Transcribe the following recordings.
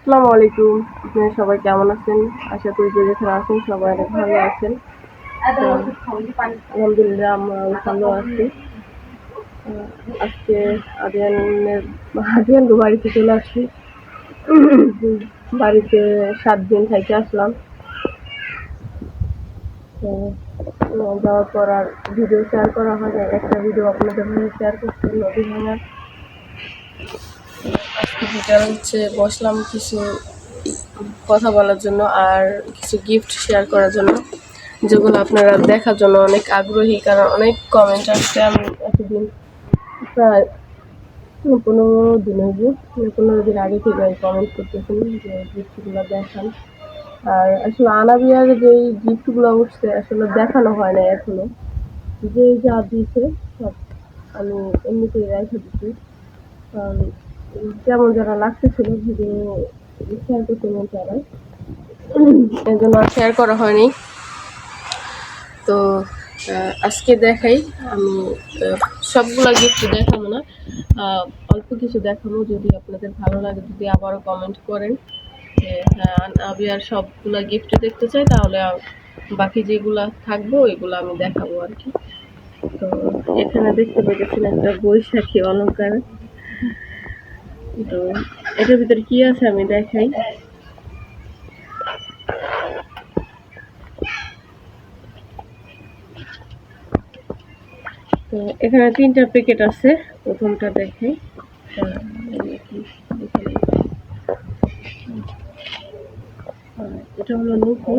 আসসালামু আলাইকুম। আপনারা সবাই কেমন আছেন? আশা করি যে যেখানে আছেন সবাই অনেক ভালো আছেন। আলহামদুলিল্লাহ আমরা ভালো আছি। আজকে আদিয়ানের, আদিয়ান বাড়িতে চলে আসছি। বাড়িতে সাত দিন থেকে আসলাম। যাওয়ার পর আর ভিডিও শেয়ার করা হয় একটা ভিডিও আপনাদের শেয়ার করছি নদী ভাঙার বিকাল হচ্ছে বসলাম কিছু কথা বলার জন্য আর কিছু গিফট শেয়ার করার জন্য, যেগুলো আপনারা দেখার জন্য অনেক আগ্রহী, কারণ অনেক কমেন্ট আসছে। আমি এতদিন প্রায় পনেরো দিন হইব মানে পনেরো দিন আগে থেকে আমি কমেন্ট করতেছি যে গিফটগুলো দেখান। আর আসলে আনাবিয়ার যে গিফটগুলো উঠছে, আসলে দেখানো হয় না এখনও। যে যা দিয়েছে সব আমি এমনিতেই রেখে দিচ্ছি কারণ যেমন যারা লাগতেছিল ভিডিও শেয়ার করতে মন চায় এই জন্য শেয়ার করা হয়নি। তো আজকে দেখাই আমি সবগুলা গিফট দেখাবো না। অল্প কিছু দেখাবো যদি আপনাদের ভালো লাগে, যদি আবারও কমেন্ট করেন হ্যাঁ আমি আর সবগুলা গিফট দেখতে চাই, তাহলে বাকি যেগুলা থাকব, ওইগুলো আমি দেখাবো আর কি। তো, এখানে দেখতে পেয়েছেন একটা বৈশাখী অলঙ্কার। তো এটার ভিতরে কি আছে আমি দেখাই। তো এখানে তিনটা প্যাকেট আছে প্রথমটা দেখাই। এটা হলো নুপুর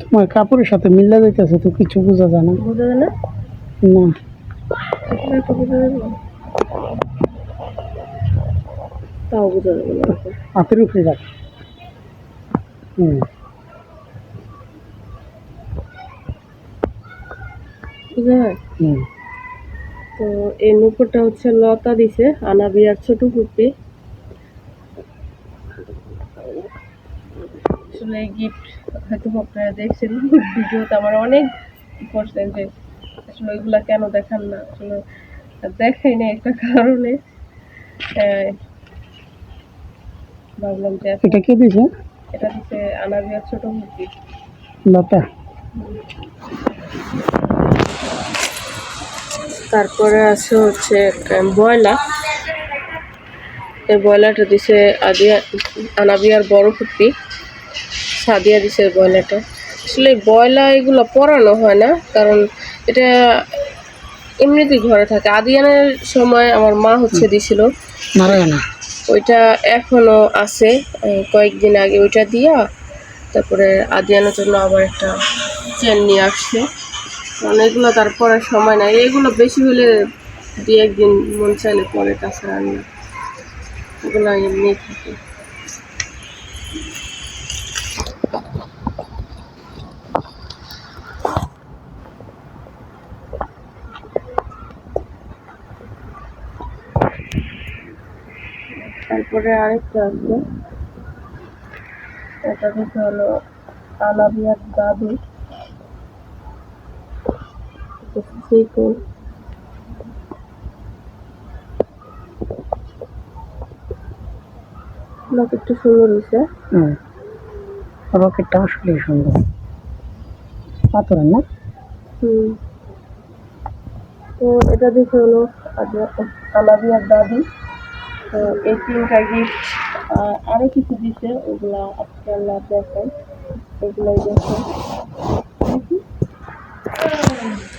তোমার কাপড়ের সাথে মিল্লা যাইতেছে তো কিছু বোঝা যায় না। বোঝা যায় না? না? তাও বোঝা যাবে হাতের উপরে রাখ। হুম। বোঝা যায়? হুম। তো এই নুপুরটা হচ্ছে লতা দিছে আনা আনাবিয়ার ছোট কুপি আসলে গিফট হয়তো আপনারা দেখছেন ভিডিওতে আমার অনেক করছেন যে আসলে ওইগুলা কেন দেখান না? আসলে দেখাই না একটা কারণে। আহ, ভাবলাম যে এটা কে দিছে? এটা দিচ্ছে আনাবিয়ার ছোট কুপি লতা। তারপরে আছে হচ্ছে আহ, বয়লা এই বয়লাটা দিছে আদিয়া আনাবিয়ার বড় কুপি সাদিয়া দিছে বয়লাটা আসলে বয়লা এগুলো পরানো হয় না কারণ এটা এমনিতেই ঘরে থাকে। আদিয়ানের সময় আমার মা হচ্ছে দিছিল। ওইটা এখনও আছে কয়েকদিন আগে ওইটা দিয়া তারপরে আদিয়ানের জন্য আবার একটা চেন নিয়ে আসছে। কারণ এগুলো তারপরে সময় নাই। এগুলো বেশি হলে দু একদিন মন চাইলে পরে তাছাড়া আর এগুলো এমনি থাকে। তারপরে আরেকটা আছে। এটা দেখে হলো আলাবিয়ার দাদু। চিকু একটু সুন্দর হয়েছে। হুম। রকেটটা আসলে সুন্দর। পাথরের না? হুম। তো এটা দেখে হলো আলাবিয়ার দাদু। তো এই তিনটা গিফট আরও কিছু দিছে ওগুলা আজকে আল্লাহ দেখেন এগুলোই দেখেন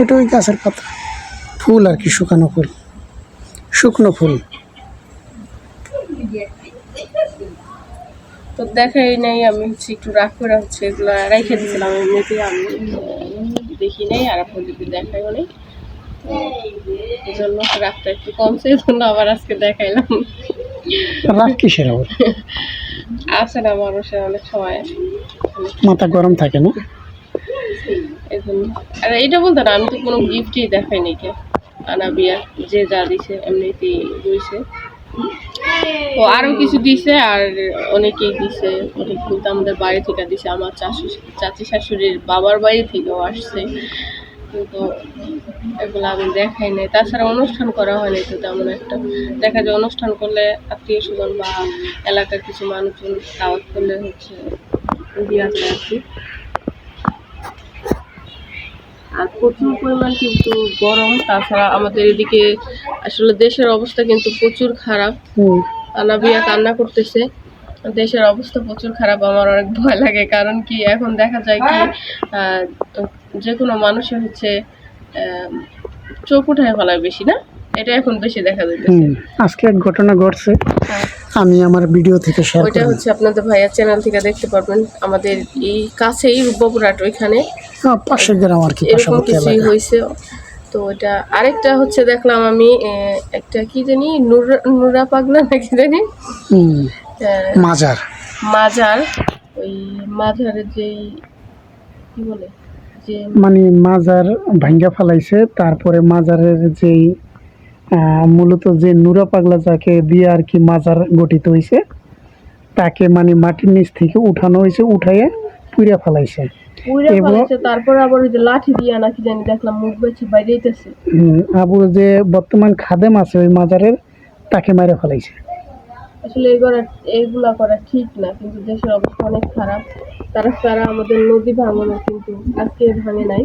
ওটা ওই গাছের পাতা। ফুল আর কি শুকানো ফুল। শুকনো ফুল। তো দেখাই নাই আমি হচ্ছে একটু রাগ করে হচ্ছে এগুলো রেখে দিয়েছিলাম এমনিতে আমি দেখি নাই আর দেখাইও নেই। তো এই জন্য রাগটা একটু কমছে এই জন্য আবার আজকে দেখাইলাম। রাগ কিসের আবার? আছে না মানুষের অনেক সময়। মাথা গরম থাকে না? আর এইটা বলতে না আমি তো কোনো গিফটই দেখাই নাই কে। আনাবিয়া যে যা দিছে এমনিতেই রয়েছে ও আরও কিছু দিছে আর অনেকেই দিছে। অনেক কিন্তু আমাদের বাড়ি থেকে দিছে আমার চাষি চাচি শাশুড়ির বাবার বাড়ি থেকেও আসছে। কিন্তু এগুলো আমি দেখাই নাই। তাছাড়া অনুষ্ঠান করা হয়নি তো তেমন একটা। দেখা যায় অনুষ্ঠান করলে আত্মীয় স্বজন বা এলাকার কিছু মানুষজন দাওয়াত করলে হচ্ছে দেওয়া যায় আর কি। আর প্রচুর পরিমাণ কিন্তু গরম তাছাড়া আমাদের এদিকে আসলে দেশের অবস্থা কিন্তু প্রচুর খারাপ। আনাবিয়া কান্না করতেছে। দেশের অবস্থা প্রচুর খারাপ আমার অনেক ভয় লাগে। কারণ কি এখন দেখা যায় কি যে কোনো মানুষের হচ্ছে চোখ উঠায় ফেলায় বেশি না? এটা এখন বেশি দেখা যাইতেছে। আজকে এক ঘটনা ঘটছে। হ্যাঁ। আমি আমার ভিডিও থেকে শেয়ার ওইটা হচ্ছে আপনাদের ভাইয়ার চ্যানেল থেকে দেখতে পারবেন। আমাদের এই কাছেই রূপবপুরহাট ওইখানে। পাশের গ্রাম আর কি এরকম কিছুই হয়েছে তো এটা আরেকটা হচ্ছে দেখলাম আমি একটা কি জানি নুরা নুরা পাগলা নাকি জানি? মাজার। মাজার। ওই মাজারের যেই কি বলে যে মানে মাজার ভাঙ্গা ফেলাইছে তারপরে মাজারের যেই মূলত যে নুরা পাগলা যাকে দিয়ে আর কি মাজার গঠিত হয়েছে তাকে মানে মাটির নিচ থেকে উঠানো হয়েছে উঠাইয়ে পুড়ে ফেলাইছে। তারপর আবার ওই যে লাঠি দিয়ে নাকি জানি দেখলাম মুখ বেছে বাইরে আবু যে বর্তমান খাদেম আছে ওই মাজারের তাকে মেরে ফেলাইছে। আসলে এই করা এইগুলা করা ঠিক না কিন্তু দেশের অবস্থা অনেক খারাপ। তারা তারা আমাদের নদী ভাঙানো কিন্তু আজকে ভাঙে নাই।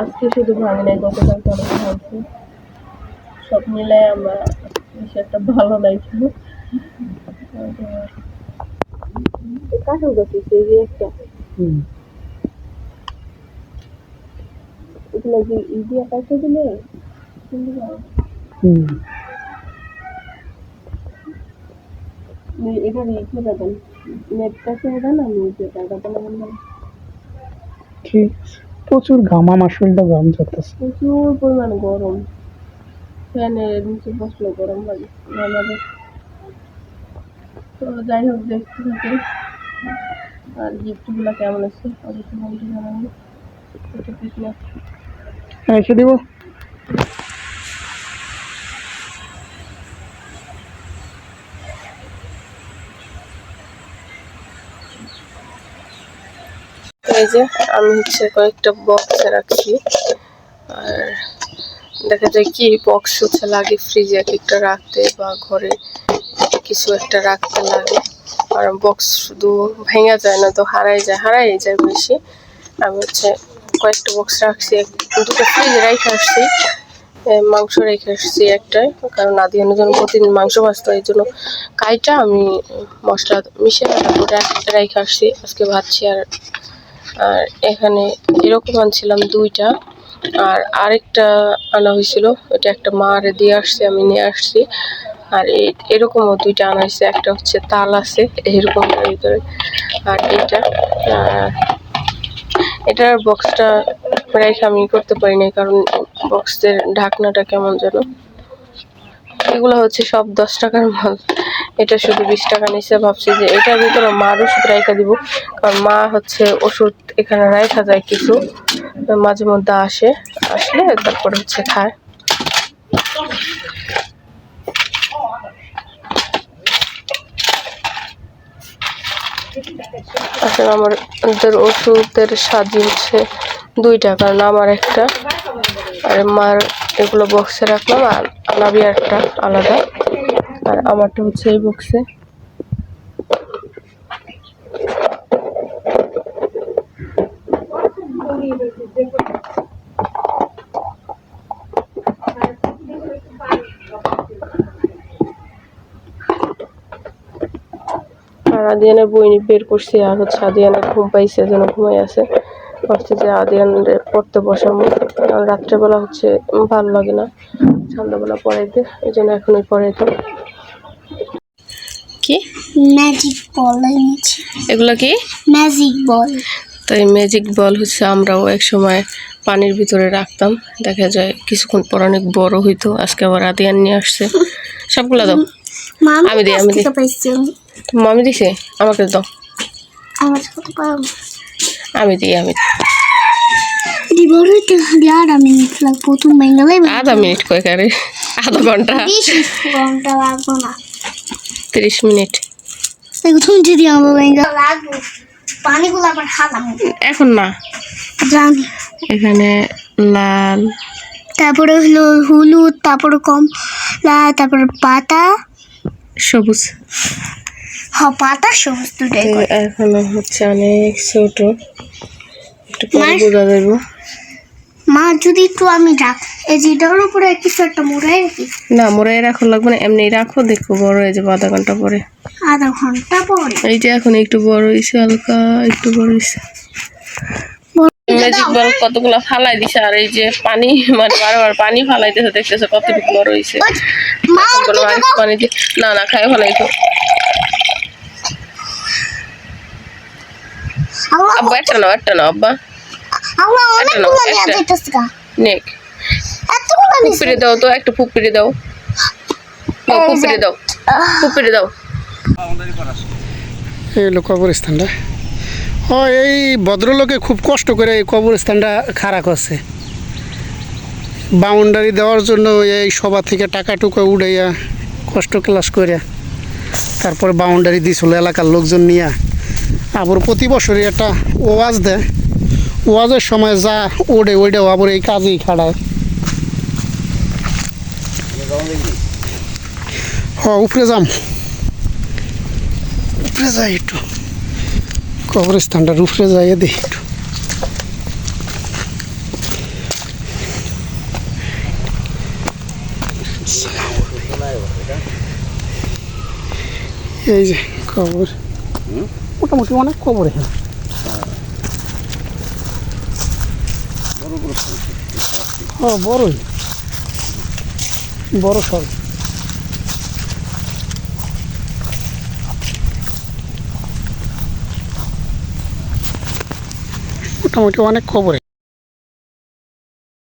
আজকে শুধু ভাঙে নাই গতকাল তো অনেক ভাঙছে। সব মিলাই আমরা বেশি একটা ভালো নাই কিন্তু কাঠের গাছ এই যে একটা এগুলো যে ই দিয়ে কাটতে দিলে হুম। নে- এটা খেতে দেন নেটটা ছেড়ে দেন আমি টাকাটা নেবেন ঠিক প্রচুর ঘাম শরীরটা ঘাম চলতেছে প্রচুর পরিমাণ গরম। ফ্যানের নিচে বসলে গরম লাগে আমাদের তো যাই হোক দেখতে থাকি। আর গিফটগুলো কেমন আছে? অবশ্যই কমেন্টে জানাবেন। এটা পিছনে রেখে দিব। এই যে, আমি হচ্ছে কয়েকটা বক্সে রাখছি। আর দেখা যায় কি বক্স হচ্ছে লাগে ফ্রিজে এক একটা রাখতে বা ঘরে কিছু একটা রাখতে লাগে। আর বক্স শুধু ভেঙে যায় না, তো হারাই যায় হারাই যায় বেশি। আমি হচ্ছে কয়েকটা বক্স রাখছি দুটো ফ্রিজে রেখে আসছি। মাংস রেখে আসছি একটাই কারণ আদি অনুজন প্রতিদিন মাংস ভাজতো, এই জন্য কাইটা আমি মশলা মিশিয়ে তারপরে রেখে আসছি। আজকে ভাজছি আর আর এখানে এরকম আনছিলাম দুইটা। আর আরেকটা আনা হয়েছিল ওটা একটা মারে দিয়ে আসছে, আমি নিয়ে আসছি। আর এরকমও দুইটা আনা হয়েছে, একটা হচ্ছে তাল আছে, এরকম ভিতরে। আর এটা এটার বক্সটা রেখে আমি করতে পারি নাই, কারণ বক্সের ঢাকনাটা কেমন যেন। এগুলো হচ্ছে সব দশ টাকার মাল। এটা শুধু বিশ টাকা নিচে ভাবছি যে এটার ভিতরে মার ওষুধ রাইখা দিব, কারণ মা হচ্ছে ওষুধ এখানে রাইখা যায় কিছু, মাঝে মধ্যে আসে, আসলে তারপরে হচ্ছে খায়। আসলে আমার ওদের ওষুধের সাজি হচ্ছে দুইটা, কারণ আমার একটা, আর মার এগুলো বক্সে রাখলাম, আর আনাবি একটা আলাদা। আর আমারটা হচ্ছে এই বক্সে আর আদিয়ানের বই বের করছি, আর হচ্ছে আদিয়ানের ঘুম পাইছে, যেন ঘুমাই আছে। ভাবছি যে আদিয়ান পড়তে কারণ রাত্রেবেলা হচ্ছে ভালো লাগে না, সন্ধ্যাবেলা পড়াইতে, এই জন্য এখনই পড়াইতাম। ম্যাজিক বল এনেছি এগুলো কি? ম্যাজিক বল তো এই ম্যাজিক বল হচ্ছে আমরাও এক সময় পানির ভিতরে রাখতাম। দেখা যায় কিছুক্ষণ পর অনেক বড় হইতো আজকে আবার আদিয়ান নিয়ে আসছে। সবগুলো দাও। মামি আমি দিই, আমি দিই। মামি দিছে? আমাকে দাও। আমার কত পাবো আমি দিই আমি বড় হইতে খালি আর আধা মিনিট আধা ঘণ্টা? তিরিশ মিনিট। যদি আমার পানিগুলো আবার হালাম। এখন না। জানি। এখানে লাল। তারপরে হলো হলুদ তারপরে কমলা তারপরে পাতা। সবুজ। হ পাতা সবুজ দুটাই তো এখনও হচ্ছে অনেক ছোট। একটু পরে বোঝা যাব মা যদি একটু আমি রাখ এই যে এটার উপরে কিছু একটা মোড়াই রাখি। না মোরাই রাখো লাগবে না এমনি রাখো দেখো বড় হয়ে যাবে আধা ঘণ্টা পরে। আধা ঘণ্টা পরে। এই যে এখন একটু বড় হয়েছে হালকা একটু বড় হয়েছে ম্যাজিক বল কতগুলো ফালাই দিছে আর এই যে পানি মানে বারবার পানি ফালাইতেছে দেখতেছে কতটুকু বড় হয়েছে। পানি দিয়ে না না খাই ফেলাই তো আব্বা একটা নাও একটা নাও আব্বা। গা। নেক। এতগুলো নিছে ফুপিরে দাও তো একটু ফুপিরে দাও। দাও, ফুপিরে দাও। ফুপিরে দাও। এই কবরস্থানটা। ও এই ভদ্রলোকে খুব কষ্ট করে এই কবরস্থানটা খাড়া করছে। বাউন্ডারি দেওয়ার জন্য এই সভা থেকে টাকা টুকা উড়াইয়া কষ্ট ক্লাস করে তারপর বাউন্ডারি দিয়েছিল এলাকার লোকজন নিয়ে। আবার প্রতি বছরই একটা ওয়াজ দেয়। ওয়াজের সময় যা ওড়ে ওইটাও আবার এই কাজেই খাড়ায়। হ উপরে যাম। উপরে যাই একটু। কবরস্থানটার উপরে যাই দেখি একটু। এই যে কবর। মোটামুটি অনেক কবর এখানে। ও বড়ই। বড় সব মোটামুটি অনেক খবরে।